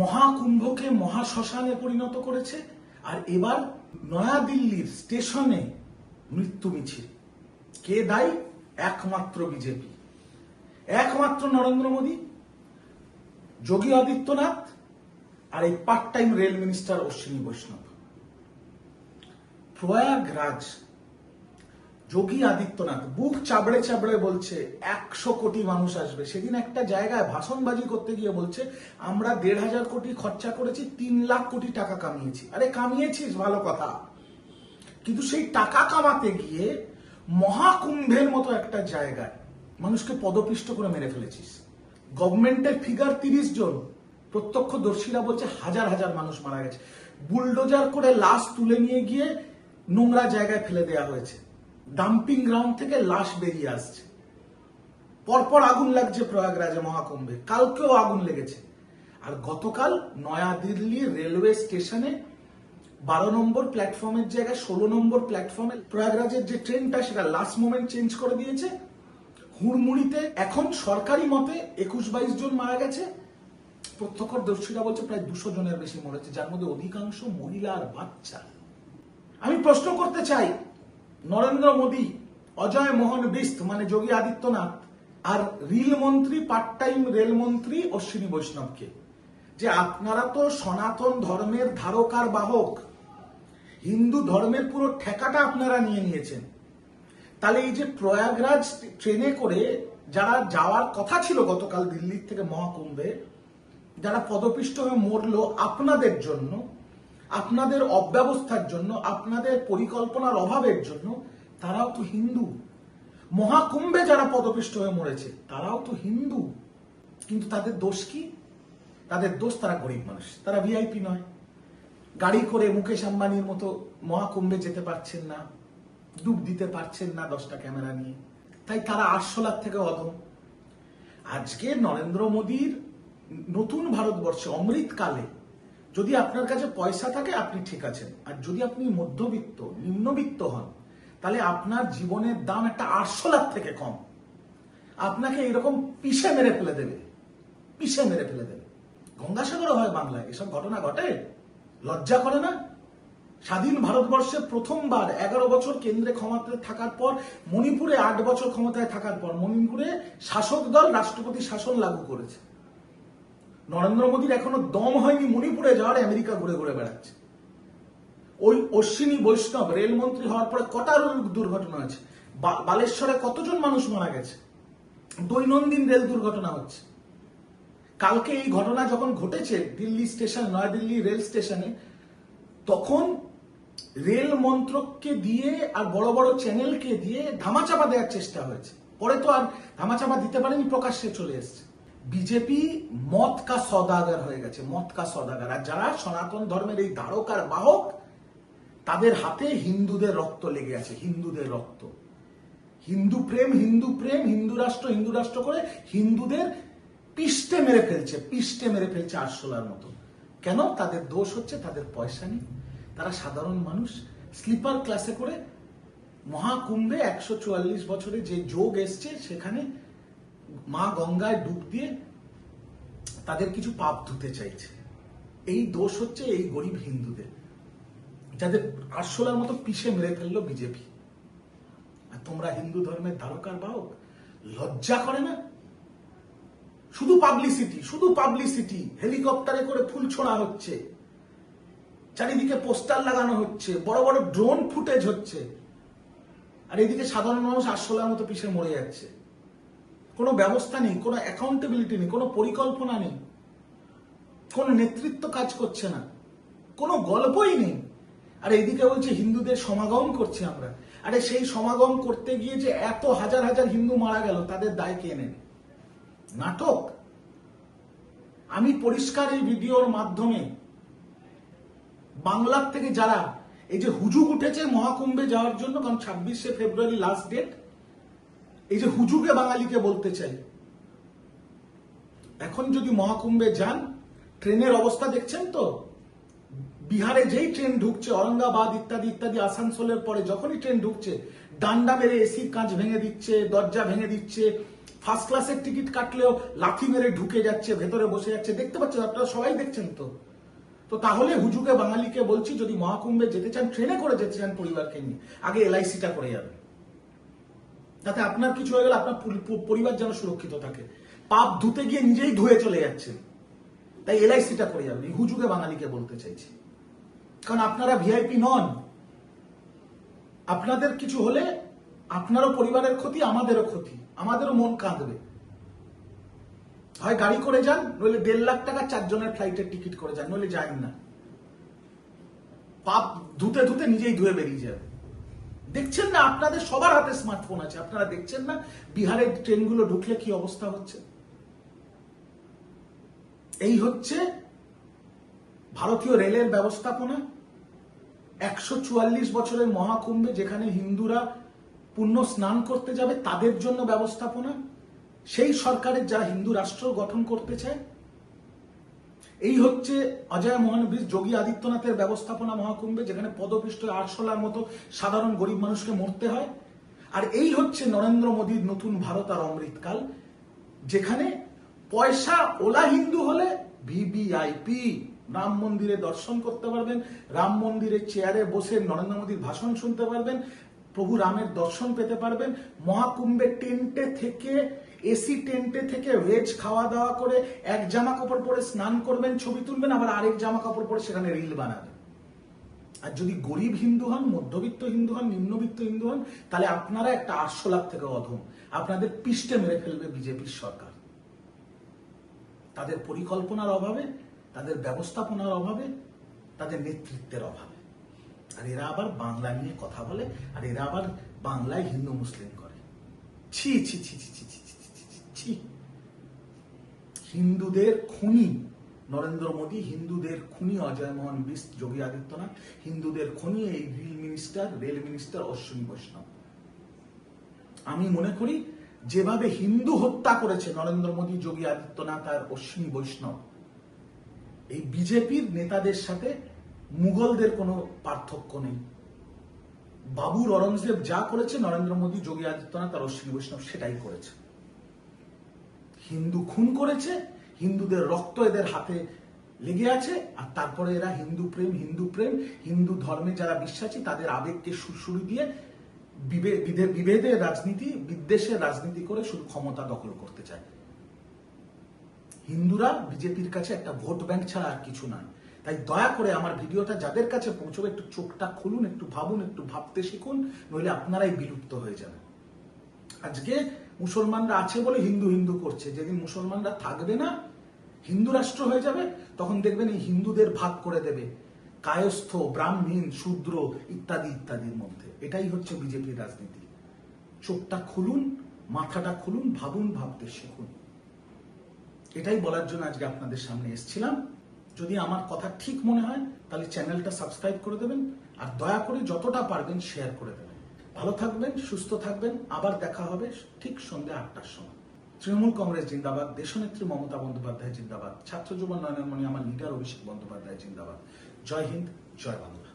মহাকুম্ভকে মহাশ্মশানে পরিণত করেছে, আর এবার নয়াদিল্লির স্টেশনে মৃত্যু মিছিল। কে দায়ী? একমাত্র বিজেপি। একমাত্র নরেন্দ্র মোদী, যোগী আদিত্যনাথ, আর এই part time rail minister Ashwini Vaishnaw. Prayagraj Yogi Adityanath বুক চাবড়ে চাবড়ে বলছে, একশো কোটি মানুষ আসবে। সেদিন একটা জায়গায় ভাষণবাজি করতে গিয়ে বলছে, আমরা দেড় হাজার কোটি খরচা করেছি, তিন লাখ কোটি টাকা কামিয়েছি। আরে, কামিয়েছিস, ভালো কথা। কিন্তু সেই টাকা কামাতে গিয়ে মহাকুম্ভের মতো একটা জায়গায় মানুষকে পদপিষ্ট করে মেরে ফেলেছিস। গভর্নমেন্টের ফিগার তিরিশ জন, প্রত্যক্ষদর্শীরা বলছে হাজার হাজার মানুষ মারা গেছে। বুলডোজার করে লাশ তুলে নিয়ে গিয়ে নোংরা জায়গায় ফেলে দেওয়া হয়েছে। ডাম্পিং গ্রাউন্ড থেকে লাশ বেরিয়ে আসছে। পরপর আগুন লাগছে প্রয়াগরাজে মহাকুম্ভে। কালকেও আগুন লেগেছে। আর গতকাল নয়াদিল্লি রেলওয়ে স্টেশনে বারো নম্বর প্ল্যাটফর্মের জায়গায়, ষোলো নম্বর প্ল্যাটফর্মে প্রয়াগরাজের যে ট্রেনটা, সেটা লাস্ট মোমেন্ট চেঞ্জ করে দিয়েছে। হুড়মুড়িতে এখন সরকারি মতে একুশ বাইশ জন মারা গেছে। প্রত্যক্ষদর্শীরা বলছে প্রায় দুশো জনের বেশি মরেছে, যার মধ্যে অধিকাংশ মহিলা আর বাচ্চা। আমি প্রশ্ন করতে চাই নরেন্দ্র মোদী, অজয় মোহন বিস্ত মানে যোগী আদিত্যনাথ আর রেল মন্ত্রী পার্ট টাইম রেলমন্ত্রী অশ্বিনী বৈষ্ণবকে। যে আপনারা তো সনাতন ধর্মের ধারকার বাহক, হিন্দু ধর্মের পুরো ঠেকাটা আপনারা নিয়ে নিয়েছেন। তাহলে এই যে প্রয়াগরাজ ট্রেনে করে যারা যাওয়ার কথা ছিল গতকাল দিল্লির থেকে মহাকুম্ভে, যারা পদপিষ্ট হয়ে মরলো আপনাদের জন্য আপনাদের অব্যবস্থার জন্য, আপনাদের পরিকল্পনার অভাবের জন্য তারাও তো হিন্দু। মহাকুম্ভে যারা পদপিষ্ট হয়ে মরেছে, তারাও তো হিন্দু। কিন্তু তাদের দোষ কি? তাদের দোষ তারা গরিব মানুষ, তারা ভিআইপি নয়। গাড়ি করে মুকেশ আম্বানির মতো মহাকুম্ভে যেতে পারছেন না, ডুব দিতে পারছেন না দশটা ক্যামেরা নিয়ে। তাই তারা আটশো লাখ থেকে অধম। আজকে নরেন্দ্র মোদীর নতুন ভারতবর্ষে, অমৃতকালে যদি আপনার কাছে পয়সা থাকে, আপনি ঠিক আছেন। আর যদি আপনি মধ্যবিত্ত, নিম্নবিত্ত হন, তাহলে আপনার জীবনের দাম একটা আটশো লাখ থেকে কম। আপনাকে এরকম পিষে মেরে ফেলে দেবে। পিষে মেরে ফেলে দেবে। গঙ্গাসাগর হয় বাংলায়, এসব ঘটনা ঘটে। লজ্জা করে না? স্বাধীন ভারতবর্ষে প্রথমবার এগারো বছর কেন্দ্রে ক্ষমতায় থাকার পর, মণিপুরে আট বছর ক্ষমতায় থাকার পর মণিপুরে শাসক দল, রাষ্ট্রপতি শাসন লাগু করেছে। নরেন্দ্র মোদীর এখনও দম হয়নি মণিপুরে যাওয়ার আমেরিকা ঘুরে ঘুরে বেড়াচ্ছে। ওই অশ্বিনী বৈষ্ণব রেলমন্ত্রী হওয়ার পরে কটা দুর্ঘটনা আছে বালেশ্বরে কতজন মানুষ মারা গেছে? দৈনন্দিন রেল দুর্ঘটনা হচ্ছে। কালকে এই ঘটনা যখন ঘটেছে দিল্লি স্টেশন, নয়াদিল্লি রেল স্টেশনে, তখন রেল মন্ত্রককে দিয়ে আর বড় বড় চ্যানেলকে দিয়ে ধামাচাপা দেওয়ার চেষ্টা হয়েছে। পরে তো আর ধামাচাপা দিতে পারেনি, প্রকাশ্যে চলে এসছে। বিজেপি মত কা সদাগার হয়ে গেছে, মত কা সদাগার। আর যারা সনাতন ধর্মের এই ধারকার বাহক, তাদের হাতে হিন্দুদের রক্ত লেগে আছে, হিন্দুদের রক্ত। হিন্দু প্রেম হিন্দু প্রেম, হিন্দু রাষ্ট্র হিন্দু রাষ্ট্র করে হিন্দুদের পিষ্টে মেরে ফেলছে, পিষ্টে মেরে ফেলছে আরশোলার মতো। কেন? তাদের দোষ হচ্ছে তাদের পয়সা নেই। তারা সাধারণ মানুষ। স্লিপার ক্লাসে করে মহাকুম্ভে একশো চুয়াল্লিশ বছরে যে যোগ এসছে, সেখানে মা গঙ্গায় ডুব দিয়ে তাদের কিছু পাপ ধুতে চাইছে। এই দোষ হচ্ছে এই গরিব হিন্দুদের। যাদের আরশোলার মতো পিষে মেরে ফেলল বিজেপি। আর তোমরা হিন্দু ধর্মের ধারকার বাহক, লজ্জা করে না? শুধু পাবলিসিটি শুধু পাবলিসিটি হেলিকপ্টারে করে ফুল ছোড়া হচ্ছে। চারিদিকে পোস্টার লাগানো হচ্ছে, বড় বড় ড্রোন ফুটেজ হচ্ছে। আর এদিকে সাধারণ মানুষ আরশোলার মতো পিষে মরে যাচ্ছে। কোনো ব্যবস্থা নেই, কোনো অ্যাকাউন্টেবিলিটি নেই, কোনো পরিকল্পনা নেই, কোনো নেতৃত্ব কাজ করছে না, কোনো গল্পই নেই। আর এইদিকে বলছে, হিন্দুদের সমাগম করছি আমরা। আরে সেই সমাগম করতে গিয়ে যে এত হাজার হাজার হিন্দু মারা গেল, তাদের দায় কে নেন নাটক। আমি পরিষ্কার এই ভিডিওর মাধ্যমে বাংলার থেকে যারা, এই যে হুজুগ উঠেছে মহাকুম্ভে যাওয়ার জন্য, কারণ ছাব্বিশে ফেব্রুয়ারি লাস্ট ডেট এই যে হুজুগে বাঙালিকে বলতে চাই, এখন যদি মহাকুম্ভে যান, ট্রেনের অবস্থা দেখছেন তো? বিহারে যেই ট্রেন ঢুকছে, ঔরঙ্গাবাদ ইত্যাদি ইত্যাদি, আসানসোলের পরে যখনই ট্রেন ঢুকছে, ডান্ডা মেরে এসির কাঁচ ভেঙে দিচ্ছে, দরজা ভেঙে দিচ্ছে ফার্স্ট ক্লাসের টিকিট কাটলেও লাথি মেরে ঢুকে যাচ্ছে, ভেতরে বসে যাচ্ছে, দেখতে পাচ্ছেন আপনারা সবাই দেখছেন তো? তো তাহলে হুজুকে বাঙালিকে বলছি, যদি মহাকুম্ভে যেতে চান, ট্রেনে করে যেতে চান পরিবারকে নিয়ে, আগে এলআইসিটা করে যাবেন। তাতে আপনার কিছু হয়ে গেলে আপনার পরিবার যেন সুরক্ষিত থাকে। পাপ ধুতে গিয়ে নিজেই ধুয়ে চলে যাচ্ছেন। তাই এলআইসিটা করে যাবেন। হুজুকে বাঙালিকে বলতে চাইছি। কারণ আপনারা ভিআইপি নন। আপনাদের কিছু হলে আপনারও পরিবারের ক্ষতি, আমাদেরও ক্ষতি। আমাদেরও মন কাঁদবে। হয় গাড়ি করে যান, নইলে দেড় লাখ টাকা চারজনের ফ্লাইটের টিকিট করে যান, নইলে যান না। পাপ ধুতে ধুতে নিজেই ধুয়ে বেরিয়ে যাবে দেখছেন না? আপনাদের সবার হাতে স্মার্টফোন আছে। আপনারা দেখছেন না? বিহারের ট্রেনগুলো ঢুকলে কি অবস্থা হচ্ছে? এই হচ্ছে ভারতীয় রেলের ব্যবস্থাপনা। একশো চুয়াল্লিশ বছরের মহাকুম্ভে যেখানে হিন্দুরা পুণ্য স্নান করতে যাবে, তাদের জন্য ব্যবস্থাপনা। সেই সরকারের যারা হিন্দু রাষ্ট্র গঠন করতে চায় এই হচ্ছে অজয় মহানবীর যোগী আদিত্যনাথের ব্যবস্থাপনা মহাকুম্ভে, যেখানে পদপৃষ্ঠ আটশোলার মতো সাধারণ গরিব মানুষকে মরতে হয়। আর এই হচ্ছে নরেন্দ্র মোদীর নতুন ভারত আর অমৃতকাল, যেখানে পয়সা ওলা হিন্দু হলে ভিভিআইপি, রাম মন্দিরে দর্শন করতে পারবেন, রাম মন্দিরের চেয়ারে বসে নরেন্দ্র মোদীর ভাষণ শুনতে পারবেন প্রভু রামের দর্শন পেতে পারবেন। মহাকুম্ভে টেন্টে থেকে, এসি টেন্টে থেকে ভেজ খাওয়া দাওয়া করে এক জামা কাপড় পরে স্নান করবেন, ছবি তুলবেন, আবার আরেক জামা কাপড় পরে সেখানে রিল বানাবেন। আর যদি গরিব হিন্দু হন, মধ্যবিত্ত হিন্দু হন, নিম্নবিত্ত হিন্দু হন, তাহলে আপনারা একটা আটশো লাখ থেকে অধম। আপনাদের পিষ্টে মেরে ফেলবে বিজেপির সরকার। তাদের পরিকল্পনার অভাবে, তাদের ব্যবস্থাপনার অভাবে, তাদের নেতৃত্বের অভাবে। আর এরা আবার বাংলা নিয়ে কথা বলে আর এরা আবার বাংলায় হিন্দু মুসলিম করে ছি ছি ছি ছি ছি ছি হিন্দুদের খুনি নরেন্দ্র মোদী হিন্দুদের খুনি অজয় মোহন বিশ যোগী আদিত্যনাথ হিন্দুদের খুনি এই reel minister rail minister Ashwini Vaishnaw আমি মনে করি যেভাবে হিন্দু হত্যা করেছে নরেন্দ্র মোদী যোগী আদিত্যনাথ আর অশ্বিনী বৈষ্ণব এই বিজেপির নেতাদের সাথে মুঘলদের কোনো পার্থক্য নেই। বাবুর অরঙ্গজেব যা করেছে, নরেন্দ্র মোদী, যোগী আদিত্যনাথ আর অশ্বিনী বৈষ্ণব সেটাই করেছে। হিন্দু খুন করেছে, হিন্দুদের রক্ত এদের হাতে লেগে আছে, আর তারপরে এরা হিন্দু প্রেম হিন্দু প্রেম, হিন্দু ধর্মে যারা বিশ্বাসী, তাদের আবেগকে সুরসুরি দিয়ে বিভেদের রাজনীতি বিদ্বেষের রাজনীতি করে শুধু ক্ষমতা দখল করতে চায়। হিন্দুরা বিজেপির কাছে একটা ভোট ব্যাংক ছাড়া আর কিছু নয়। তাই দয়া করে আমার ভিডিওটা যাদের কাছে পৌঁছবে, একটু চোখটা খুলুন, একটু ভাবুন, একটু ভাবতে শিখুন, নইলে আপনারাই বিলুপ্ত হয়ে যাবেন। আজকে মুসলমানরা আছে বলে হিন্দু হিন্দু করছে। যেদিন মুসলমানরা থাকবে না, হিন্দু রাষ্ট্র হয়ে যাবে, তখন দেখবেন এই হিন্দুদের ভাগ করে দেবে। কায়স্থ, ব্রাহ্মীণ, শূদ্র ইত্যাদি ইত্যাদির মধ্যে। এটাই হচ্ছে বিজেপির রাজনীতি। চোখটা খুলুন, মাথাটা খুলুন, ভাবুন, ভাবতে শিখুন। এটাই বলার জন্য আজকে আপনাদের সামনে এসেছিলাম। যদি আমার কথা ঠিক মনে হয়, তাহলে চ্যানেলটা সাবস্ক্রাইব করে দেবেন, আর দয়া করে যতটা পারবেন শেয়ার করে দেবেন। ভালো থাকবেন, সুস্থ থাকবেন, আবার দেখা হবে ঠিক সন্ধ্যা আটটার সময়। তৃণমূল কংগ্রেস জিন্দাবাদ, দেশনেত্রী মমতা বন্দ্যোপাধ্যায় জিন্দাবাদ, ছাত্র যুব নয়নমণি আমার লিডার অভিষেক বন্দ্যোপাধ্যায় জিন্দাবাদ। জয় হিন্দ, জয় বাংলা।